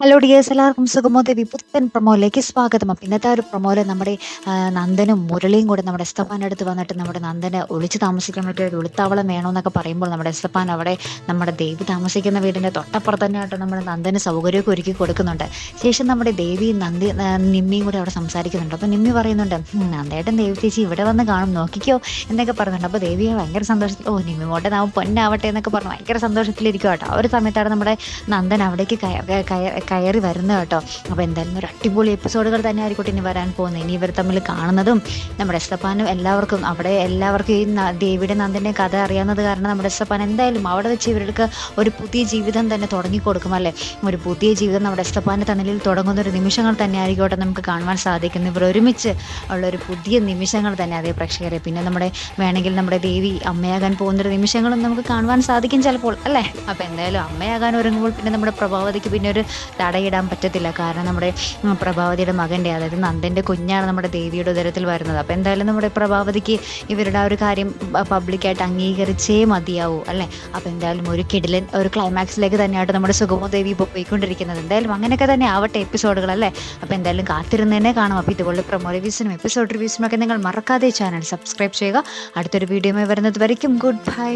Hello dears എല്ലാവർക്കും സുഗമോ ദേവി പുത്തൻ പ്രൊമോയിലേക്ക് സ്വാഗതം. അപ്പം ഇന്നത്തെ ഒരു പ്രൊമോയിൽ നമ്മുടെ നന്ദനും മുരളിയും കൂടെ നമ്മുടെ എസ്തപ്പാന്റെ അടുത്ത് വന്നിട്ട് നമ്മുടെ നന്ദന് ഒളിച്ച് താമസിക്കാൻ പറ്റിയ ഒരു ഒളിത്താവളം വേണമെന്നൊക്കെ പറയുമ്പോൾ നമ്മുടെ എസ്തപ്പാൻ അവിടെ നമ്മുടെ ദേവി താമസിക്കുന്ന വീടിന്റെ തൊട്ടപ്പുറത്ത് തന്നെയായിട്ട് നമ്മുടെ നന്ദന് സൗകര്യമൊക്കെ ഒരുക്കി കൊടുക്കുന്നുണ്ട്. ശേഷം നമ്മുടെ ദേവിയും നന്ദി നിമ്മിയും കൂടെ അവിടെ സംസാരിക്കുന്നുണ്ട്. അപ്പോൾ നിമ്മി പറയുന്നുണ്ട് നന്ദേട്ടൻ ദേവി ചേച്ചി ഇവിടെ വന്ന് കാണും നോക്കിക്കോ എന്നൊക്കെ പറയുന്നുണ്ട് അപ്പോൾ ദേവിയെ ഭയങ്കര സന്തോഷത്തിൽ ഓ നിമ്മി മോട്ടെ നാം പൊന്നാവട്ടെ എന്നൊക്കെ പറഞ്ഞു ഭയങ്കര സന്തോഷത്തിലിരിക്കും കേട്ടോ ആ ഒരു സമയത്താണ് നമ്മുടെ നന്ദൻ അവിടേക്ക് കയ- കയറി വരുന്നത് കേട്ടോ. അപ്പോൾ എന്തായാലും ഒരു അടിപൊളി എപ്പിസോഡുകൾ തന്നെ ആയിരിക്കട്ടെ ഇനി വരാൻ പോകുന്നത്. ഇനി ഇവർ തമ്മിൽ കാണുന്നതും നമ്മുടെ എസ്തപ്പാനും എല്ലാവർക്കും അവിടെ എല്ലാവർക്കും ഈ ദേവിയുടെ നന്ദിന്റെ കഥ അറിയാവുന്നത് കാരണം നമ്മുടെ എസ്തപ്പാൻ എന്തായാലും അവിടെ വെച്ച് ഇവർക്ക് ഒരു പുതിയ ജീവിതം തന്നെ തുടങ്ങിക്കൊടുക്കും അല്ലേ? ഒരു പുതിയ ജീവിതം നമ്മുടെ എസ്തപ്പാന്റെ തണലിൽ തുടങ്ങുന്ന ഒരു നിമിഷങ്ങൾ തന്നെ ആയിക്കോട്ടെ നമുക്ക് കാണുവാൻ സാധിക്കുന്നു. ഇവർ ഒരുമിച്ച് ഉള്ള ഒരു പുതിയ നിമിഷങ്ങൾ തന്നെ അതേ പ്രേക്ഷകരെ. പിന്നെ നമ്മുടെ വേണമെങ്കിൽ നമ്മുടെ ദേവി അമ്മയാകാൻ പോകുന്നൊരു നിമിഷങ്ങളും നമുക്ക് കാണുവാൻ സാധിക്കും ചിലപ്പോൾ അല്ലേ? അപ്പോൾ എന്തായാലും അമ്മയാകാൻ ഒരുങ്ങുമ്പോൾ പിന്നെ നമ്മുടെ പ്രഭാവതിക്ക് പിന്നെ ഒരു തടയിടാൻ പറ്റത്തില്ല. കാരണം നമ്മുടെ പ്രഭാവതിയുടെ മകന്റെ അതായത് നന്ദന്റെ കുഞ്ഞാണ് നമ്മുടെ ദേവിയുടെ ഉദരത്തിൽ വരുന്നത്. അപ്പോൾ എന്തായാലും നമ്മുടെ പ്രഭാവതിക്ക് ഇവരുടെ ആ ഒരു കാര്യം പബ്ലിക്കായിട്ട് അംഗീകരിച്ചേ മതിയാവൂ അല്ലേ? അപ്പോൾ എന്തായാലും ഒരു കിടിലൻ ഒരു ക്ലൈമാക്സിലേക്ക് തന്നെയായിട്ട് നമ്മുടെ സുഗമോ ദേവി ഇപ്പോൾ പോയിക്കൊണ്ടിരിക്കുന്നത്. എന്തായാലും അങ്ങനെയൊക്കെ തന്നെ ആവട്ടെ എപ്പിസോഡുകൾ അല്ലേ? അപ്പോൾ എന്തായാലും കാത്തിരുന്ന് തന്നെ കാണാം. അപ്പോൾ ഇതുപോലെ പ്രൊമോ റിവ്യൂസിനും എപ്പിസോഡ് റിവ്യൂസിനും ഒക്കെ നിങ്ങൾ മറക്കാതെ ചാനൽ സബ്സ്ക്രൈബ് ചെയ്യുക. അടുത്തൊരു വീഡിയോ വരുന്നത് വരയ്ക്കും. Good bye